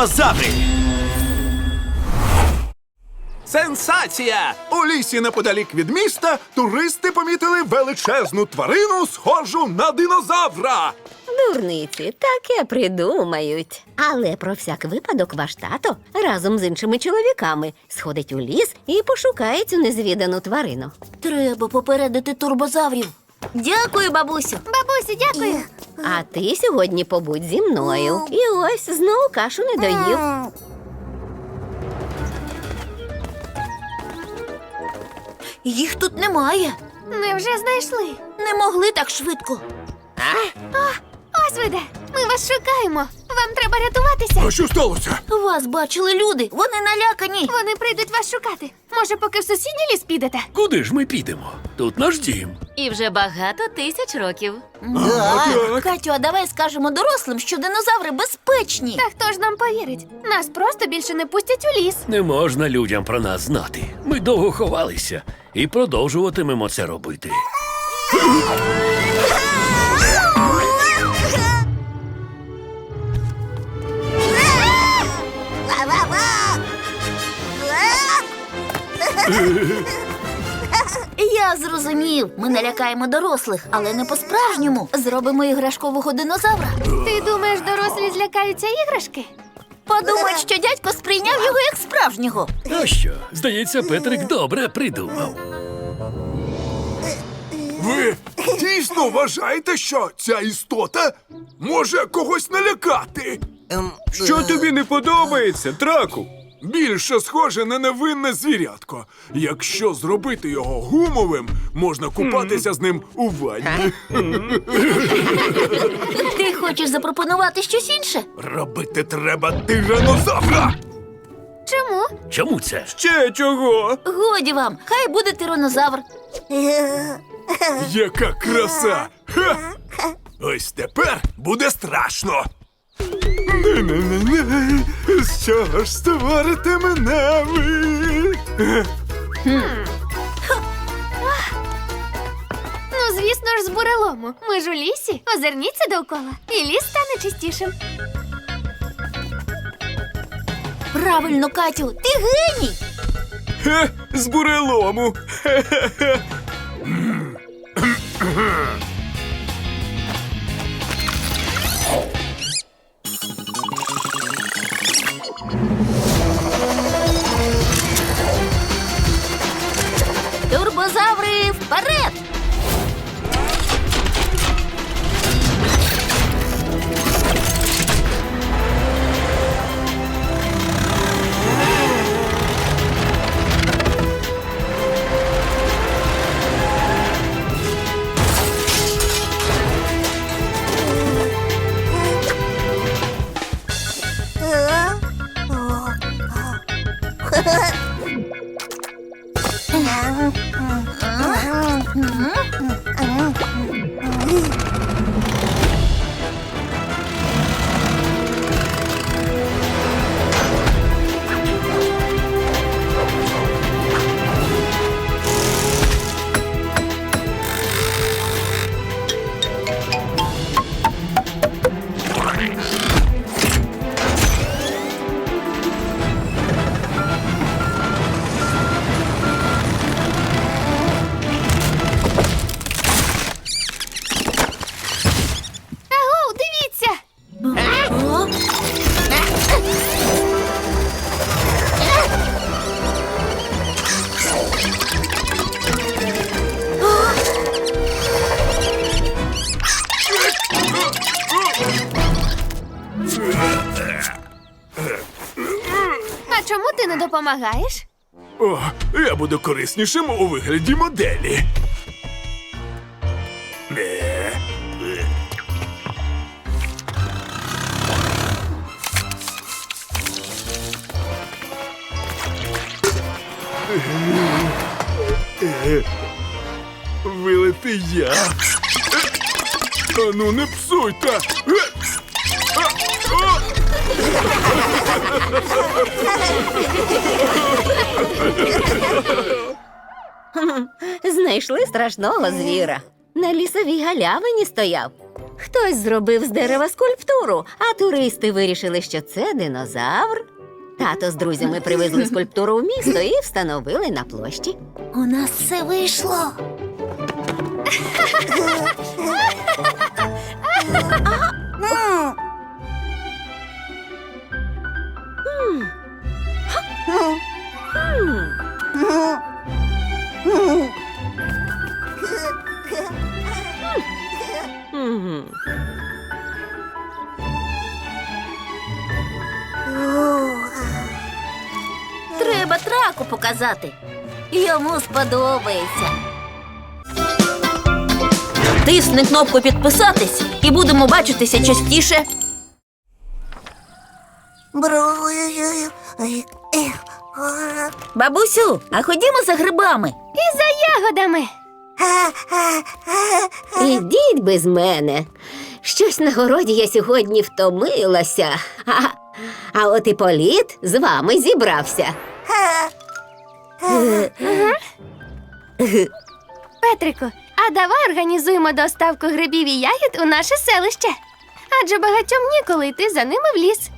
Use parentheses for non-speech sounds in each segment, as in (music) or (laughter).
Турбозаври. Сенсація! У лісі неподалік від міста туристи помітили величезну тварину, схожу на динозавра. Дурниці, таке придумають. Але про всяк випадок ваш тато разом з іншими чоловіками сходить у ліс і пошукає цю незвідану тварину. Треба попередити турбозаврів. Дякую, бабусю. Бабусю, дякую. А ти сьогодні побудь зі мною. І ось знову кашу не доїв. Їх тут немає. Ми вже знайшли? Не могли так швидко. Ось ви де. Ми вас шукаємо. Вам треба рятуватися. А що сталося? Вас бачили люди. Вони налякані. Вони прийдуть вас шукати. Може, поки в сусідній ліс підете? Куди ж ми підемо? Тут наш дім. І вже багато тисяч років. Так. Катю, а давай скажемо дорослим, що динозаври безпечні. Та хто ж нам повірить? Нас просто більше не пустять у ліс. Не можна людям про нас знати. Ми довго ховалися і продовжуватимемо це робити. (laughs) Я зрозумів. Ми налякаємо дорослих, але не по-справжньому. Зробимо іграшкового динозавра. Ти думаєш, дорослі злякаються іграшки? Подумають, що дядько сприйняв його як справжнього. А що? Здається, Петрик добре придумав. Ви дійсно вважаєте, що ця істота може когось налякати? Що тобі не подобається, траку? Більше схоже на невинне звірятко. Якщо зробити його гумовим, можна купатися з ним у ванні. (laughs) Ти хочеш запропонувати щось інше? Робити треба тиранозавра! Чому? Чому це? Ще чого? Годі вам, хай буде тиранозавр. Яка краса! Ха! Ось тепер буде страшно. Не-не-не-не, З чого ж створите мене ви? Ну, звісно ж, з бурелому. Ми ж у лісі. Озирніться довкола, і ліс стане чистішим. Правильно, Катю, ти геній. Хе, з бурелому. Турбозаври вперед! Допомагаєш? О, я буду кориснішим у вигляді моделі. Е, е. Е, Вилити я. А не псуйте. Знайшли страшного звіра. На лісовій галявині стояв. Хтось зробив з дерева скульптуру, а туристи вирішили, що це динозавр. Тато з друзями привезли скульптуру в місто і встановили на площі. У нас все вийшло. Мгм. Треба траку показати. Йому сподобається. Тисни кнопку підписатись і будемо бачитися частіше. Бабусю, а ходімо за грибами. І за ягодами. Ідіть без мене. Щось на городі я сьогодні втомилася. А, а от і політ з вами зібрався. Петрику, а давай організуємо доставку грибів і ягід у наше селище. Адже багатьом ніколи йти за ними в ліс.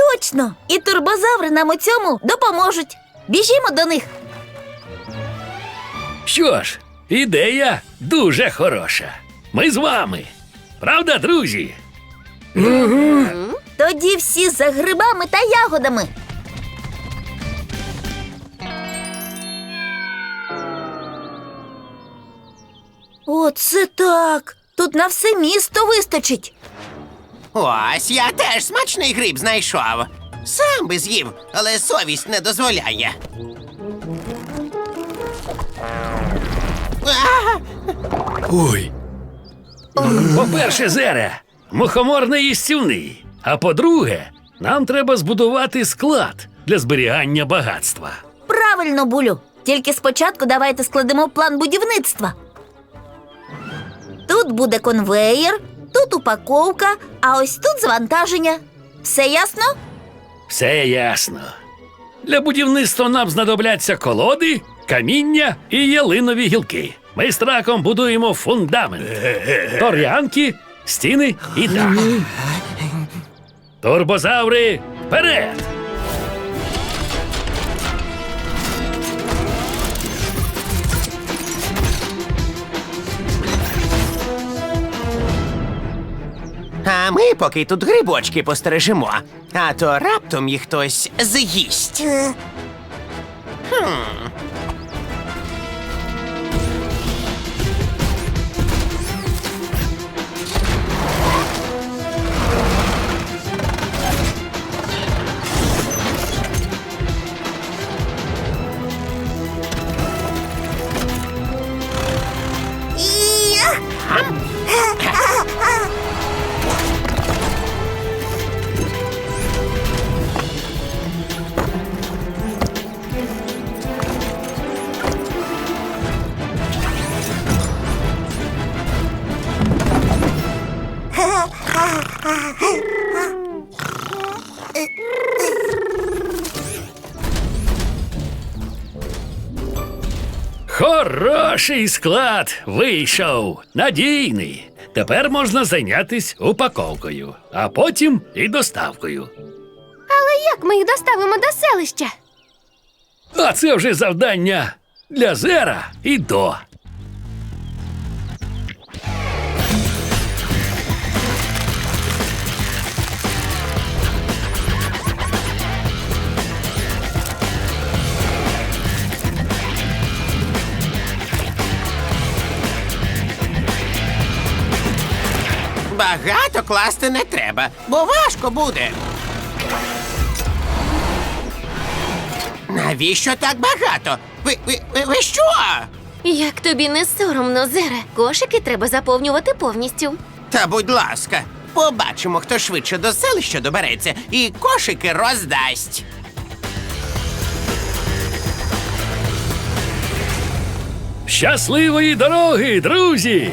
Точно! І турбозаври нам у цьому допоможуть. Біжімо до них. Що ж, ідея дуже хороша. Ми з вами. Правда, друзі? Тоді всі за грибами та ягодами. Оце так. Тут на все місто вистачить. Ось я теж смачний гриб знайшов. Сам би з'їв, але совість не дозволяє. А, Ой. По-перше, зере, мухомор не їстівний. А по-друге, нам треба збудувати склад для зберігання багатства. Правильно, булю. Тільки спочатку давайте складемо план будівництва. Тут буде конвеєр, тут упаковка, а ось тут завантаження. Все ясно? Все ясно. Для будівництва нам знадобляться колоди, каміння і ялинові гілки. Ми з траком будуємо фундамент, (laughs) тор'янки, стіни і дах. (laughs) Турбозаври вперед! А ми поки тут грибочки постережемо, а то раптом їх хтось з'їсть. Хороший склад вийшов. Надійний. Тепер можна зайнятись упаковкою, а потім і доставкою. Але як ми їх доставимо до селища? А це вже завдання для зера і до. Багато класти не треба, бо важко буде. Навіщо так багато? Ви, ви, ви, ви що? Як тобі не соромно, Зере? Кошики треба заповнювати повністю. Та будь ласка, побачимо, хто швидше до селища добереться і кошики роздасть. Щасливої дороги, друзі!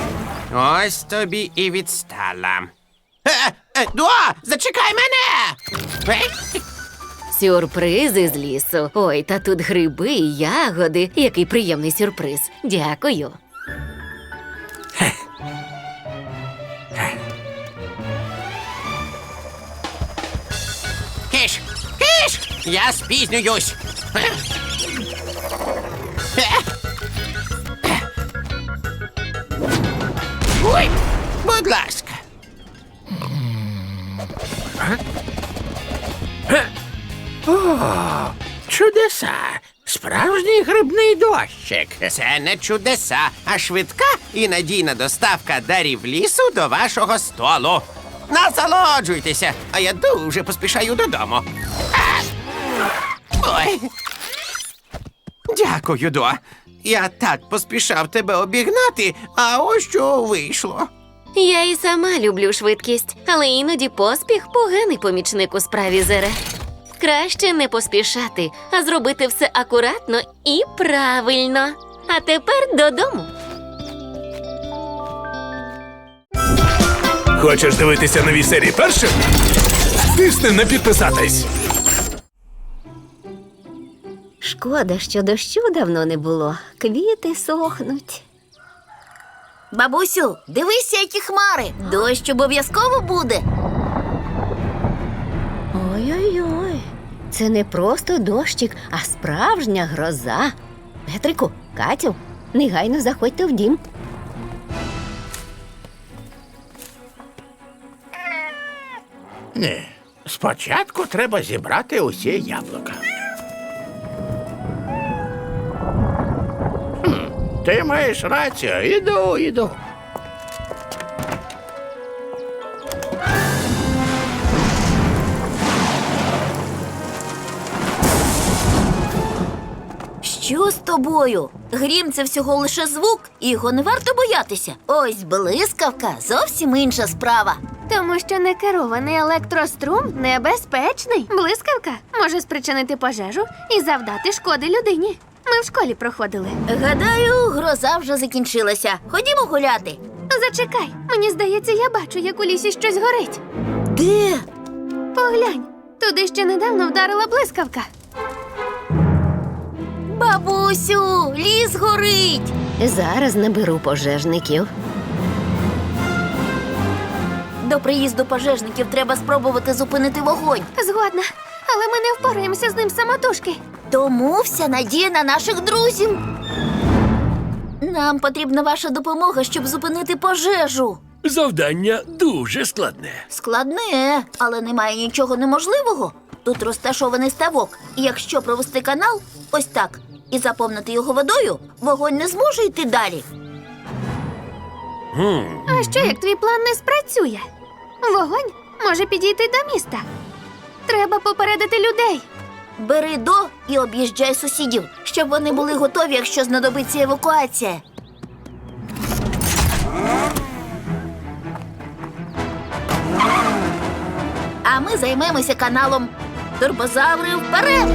Ось тобі і відстала. Е, е, Дуа, зачекай мене! Е, Сюрпризи з лісу. Ой, та тут гриби і ягоди. Який приємний сюрприз. Дякую. Киш! Киш! Я спізнююсь. Е. Е. Е. будь ласка. О, чудеса! Справжній грибний дощик. Це не чудеса, а швидка і надійна доставка дарів лісу до вашого столу. Насолоджуйтеся, а я дуже поспішаю додому. А! Ой. Дякую, До. Я так поспішав тебе обігнати, а ось що вийшло. Я і сама люблю швидкість, але іноді поспіх поганий помічник у справі Зере. Краще не поспішати, а зробити все акуратно і правильно. А тепер додому. Хочеш дивитися нові серії першим? Тисни на підписатись. Шкода, що дощу давно не було. Квіти сохнуть. Бабусю, дивися, які хмари. Дощ обов'язково буде. Ой-ой-ой. Це не просто дощик, а справжня гроза. Петрику, Катю, негайно заходьте в дім. Ні. Спочатку треба зібрати усі яблука. Ти маєш рацію. Іду, іду. Що з тобою? Грім це всього лише звук, і його не варто боятися. Ось блискавка зовсім інша справа. Тому що некерований електрострум небезпечний. Блискавка може спричинити пожежу і завдати шкоди людині. Ми в школі проходили. Гадаю, гроза вже закінчилася. Ходімо гуляти. Зачекай, мені здається, я бачу, як у лісі щось горить. Де? Поглянь, туди ще недавно вдарила блискавка. Бабусю, ліс горить. Зараз наберу пожежників. До приїзду пожежників треба спробувати зупинити вогонь. Згодна, але ми не впораємося з ним самотужки. Тому вся надія на наших друзів. Нам потрібна ваша допомога, щоб зупинити пожежу. Завдання дуже складне. Складне, але немає нічого неможливого. Тут розташований ставок, і якщо провести канал ось так і заповнити його водою, вогонь не зможе йти далі. А що як твій план не спрацює? Вогонь може підійти до міста. Треба попередити людей. Бери до і об'їжджай сусідів, щоб вони були готові, якщо знадобиться евакуація. А ми займемося каналом. Турбозаври вперед!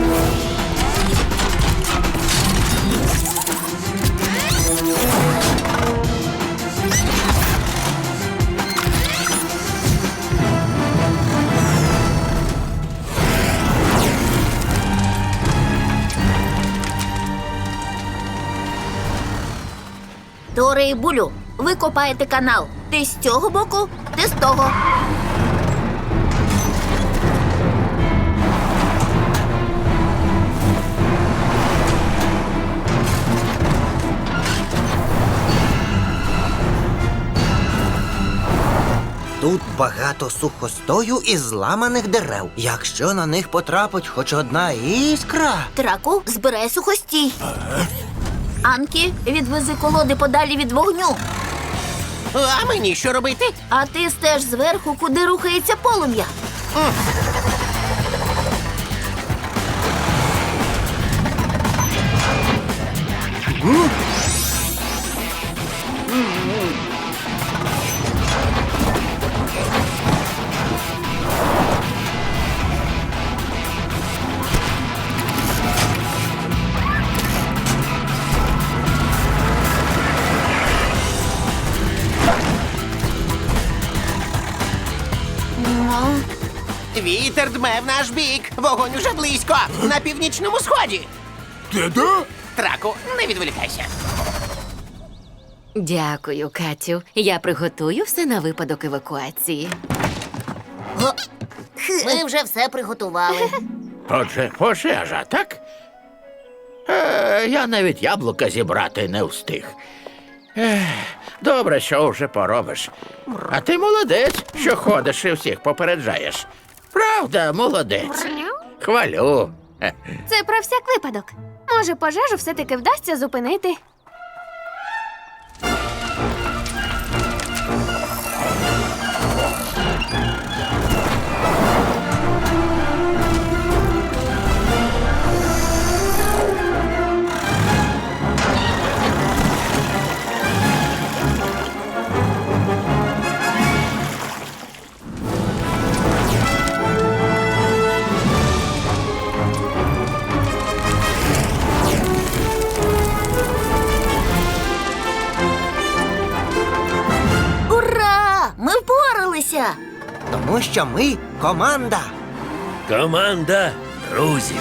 Торе булю, ви копаєте канал. Ти з цього боку, ти з того. Тут багато сухостою і зламаних дерев. Якщо на них потрапить хоч одна іскра. Траку, збирай сухостій. Анкі, відвези колоди подалі від вогню. А мені що робити? А ти стеж зверху, куди рухається полум'я. Mm. Mm. Вітер дме в наш бік. Вогонь уже близько. На північному сході. Ти де? Траку, не відволікайся. Дякую, Катю. Я приготую все на випадок евакуації. Ми вже все приготували. Отже, пожежа, так? Е, я навіть яблука зібрати не встиг. Ех, добре, що вже поробиш. А ти молодець, що ходиш і всіх попереджаєш. Правда, молодець. Хвалю. Це про всяк випадок. Може, пожежу все-таки вдасться зупинити. Що ми команда. Команда друзів.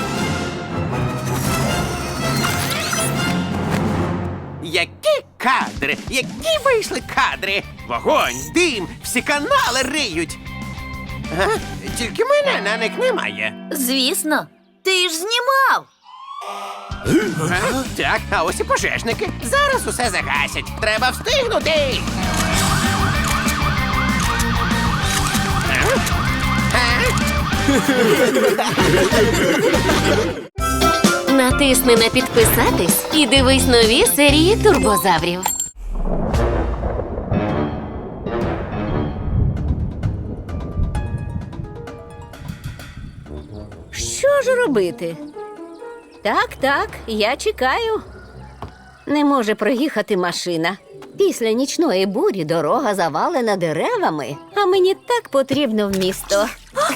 Які кадри, які вийшли кадри! Вогонь, дим, всі канали риють. А? Тільки мене на них немає. Звісно, ти ж знімав. А? Так, а ось і пожежники. Зараз усе загасять. Треба встигнути. Натисни на підписатись і дивись нові серії турбозаврів. Що ж робити? Так, так, я чекаю. Не може проїхати машина. Після нічної бурі дорога завалена деревами, а мені так потрібно в місто.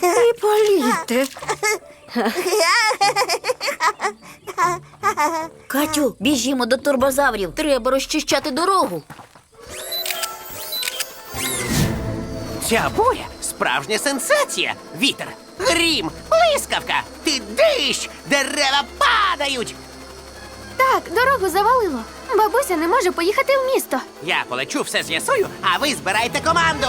І політи. Катю, біжімо до турбозаврів. Треба розчищати дорогу. Ця буря справжня сенсація. Вітер, грім, блискавка, ти дощ, дерева падають. Так, дорогу завалило. Бабуся не може поїхати в місто. Я полечу, все з'ясую, а ви збирайте команду.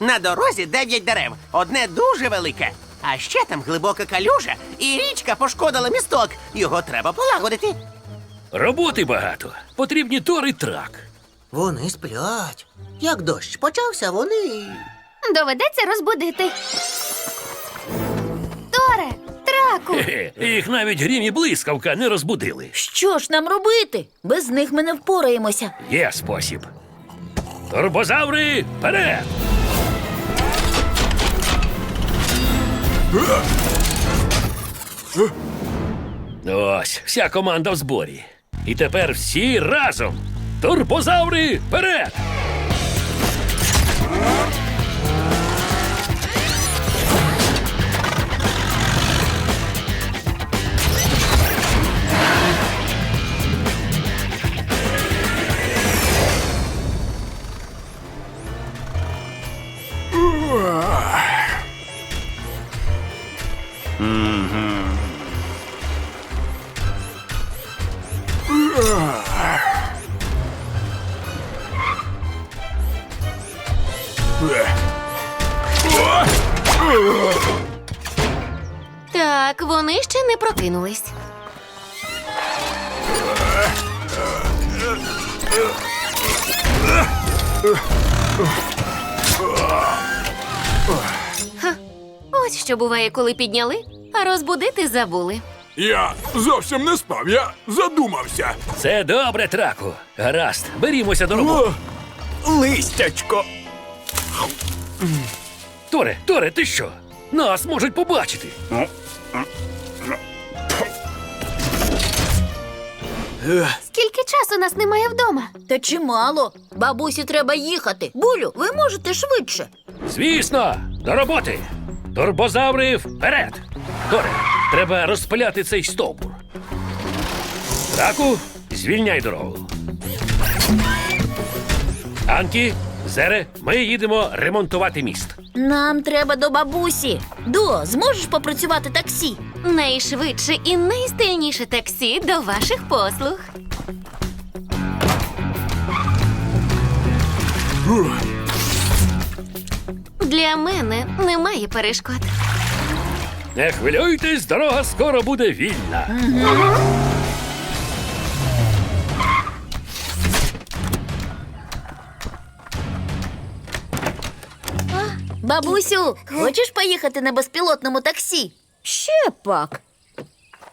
На дорозі дев'ять дерев, одне дуже велике. А ще там глибока калюжа, і річка пошкодила місток. Його треба полагодити. Роботи багато. Потрібні тор і трак. Вони сплять. Як дощ почався, вони. Доведеться розбудити. Торе, їх навіть грім і блискавка не розбудили. Що ж нам робити? Без них ми не впораємося. Є спосіб. Турбозаври вперед! Ось, вся команда в зборі. І тепер всі разом. Турбозаври вперед! Прокинулись. Ха, Ось що буває, коли підняли, а розбудити забули. Я зовсім не спав, я задумався. Це добре, траку. Гаразд, берімося до роботи. Листячко. Торе, Торе, ти що? Нас можуть побачити. Скільки часу нас немає вдома? Та чимало. Бабусі треба їхати. Булю, ви можете швидше. Звісно, до роботи. Турбозаври вперед. Торе, треба розпиляти цей стовбур. Раку, звільняй дорогу. Анкі, Зере, ми їдемо ремонтувати міст. Нам треба до бабусі. До, зможеш попрацювати таксі? Найшвидше і найстильніше таксі до ваших послуг. Для мене немає перешкод. Не хвилюйтесь, дорога скоро буде вільна. Бабусю, хочеш поїхати на безпілотному таксі? Ще пак.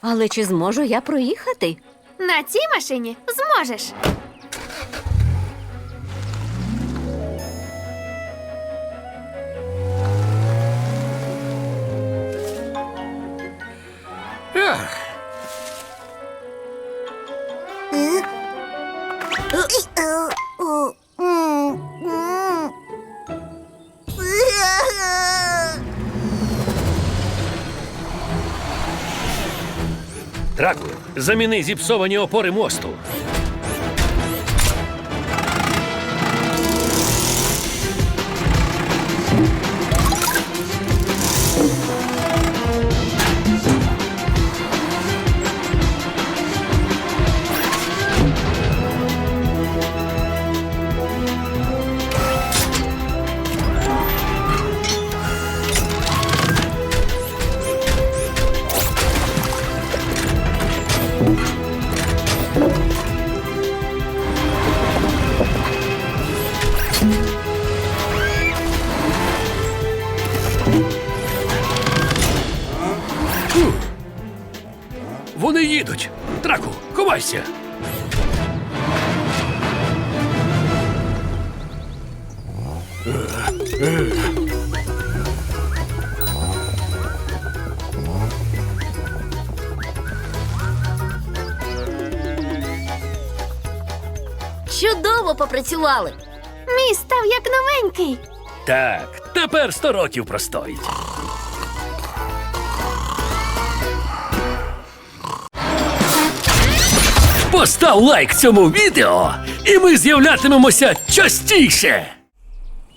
Але чи зможу я проїхати? На цій машині зможеш. Драку, заміни зіпсовані опори мосту. Чудово попрацювали. Мій став як новенький. Так, тепер сто років простоїть. Постав лайк цьому відео, і ми з'являтимемося частіше.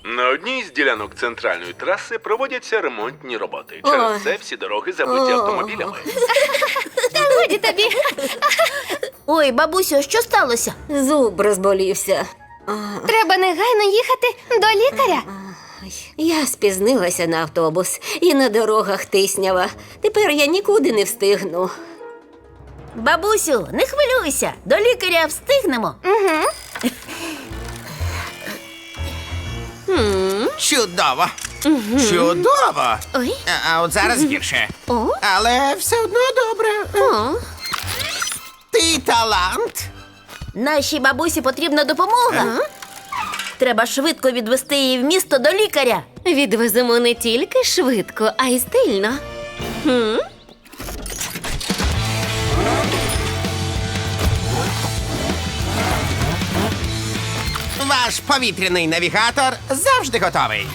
На одній з ділянок центральної траси проводяться ремонтні роботи. Через це всі дороги забиті автомобілями. Годі тобі. Ой, бабусю, що сталося? Зуб розболівся. Треба негайно їхати до лікаря. Я спізнилася на автобус і на дорогах тиснява. Тепер я нікуди не встигну. Бабусю, не хвилюйся. До лікаря встигнемо. Чудово. Чудово. Ой. А, а от зараз гірше. О. Але все одно добре. О. Ти талант. Нашій бабусі потрібна допомога. Треба швидко відвести її в місто до лікаря. Відвеземо не тільки швидко, а й стильно. Ваш повітряний навігатор завжди готовий.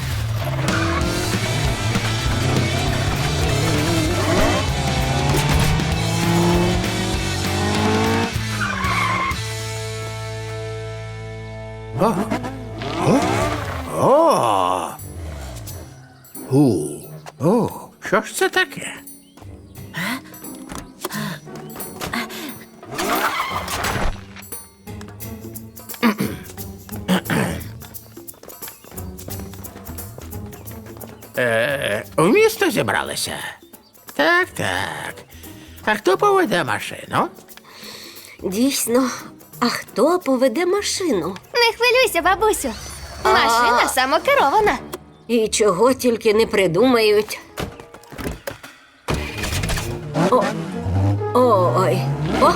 О, що ж це таке? Е, у місто зібралися? Так, так. А хто поведе машину? Дійсно, а хто поведе машину? Не хвилюйся, бабусю. Машина самокерована. І чого тільки не придумають. О, ой. О,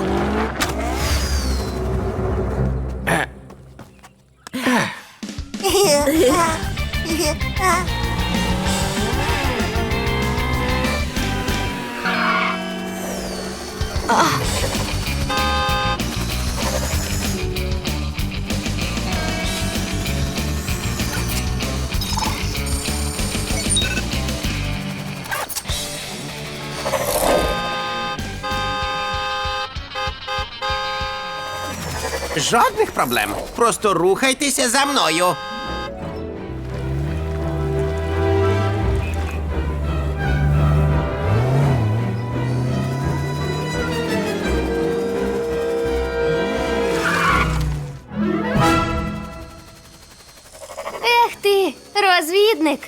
проблем. Просто рухайтеся за мною. Ех ти, розвідник.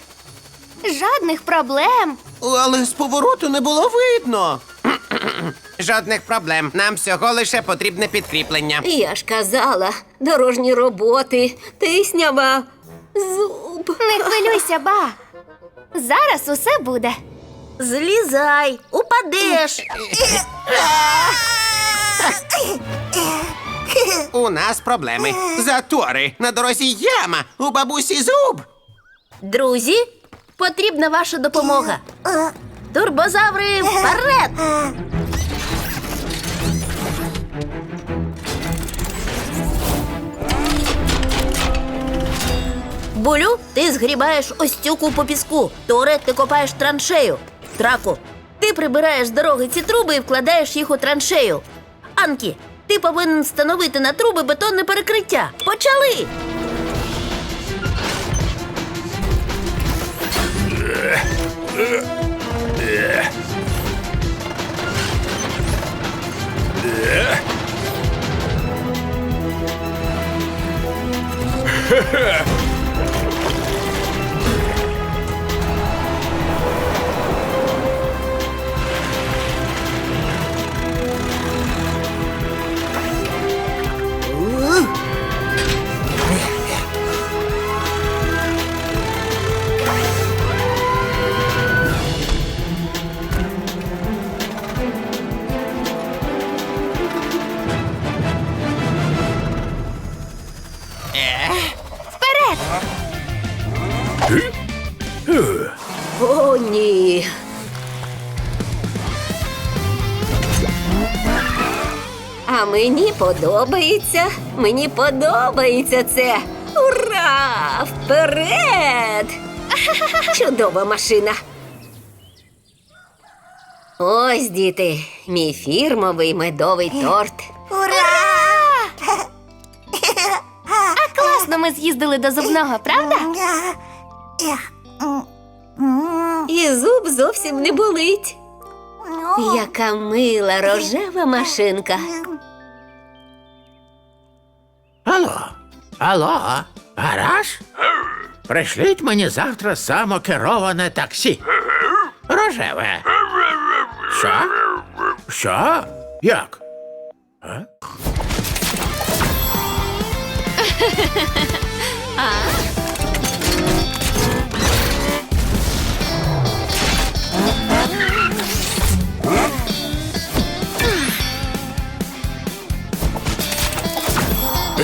Жодних проблем. Але з повороту не було видно. Жодних проблем. Нам всього лише потрібне підкріплення. Я ж казала, дорожні роботи, тиснява, зуб. Не хвилюйся, ба. Зараз усе буде. Злізай, упадеш. У нас проблеми. Затори. На дорозі яма. У бабусі зуб. Друзі, потрібна ваша допомога. Турбозаври вперед! Булю, ти згрібаєш ось цю купу піску. Торе, ти копаєш траншею. Траку, ти прибираєш з дороги ці труби і вкладаєш їх у траншею. Анкі, ти повинен встановити на труби бетонне перекриття. Почали! (laughs) подобається. Мені подобається це. Ура! Вперед! (laughs) Чудова машина. Ось, діти, мій фірмовий медовий торт. Ура! А класно ми з'їздили до зубного, правда? І зуб зовсім не болить. Яка мила рожева машинка. Алло, алло, гараж? Пришліть мені завтра самокероване таксі. Рожеве. Що? Що? Як? А?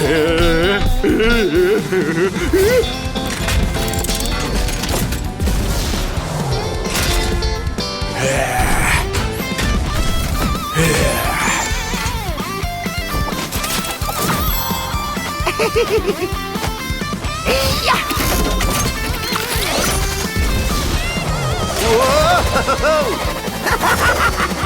(laughs) Whoa! (laughs)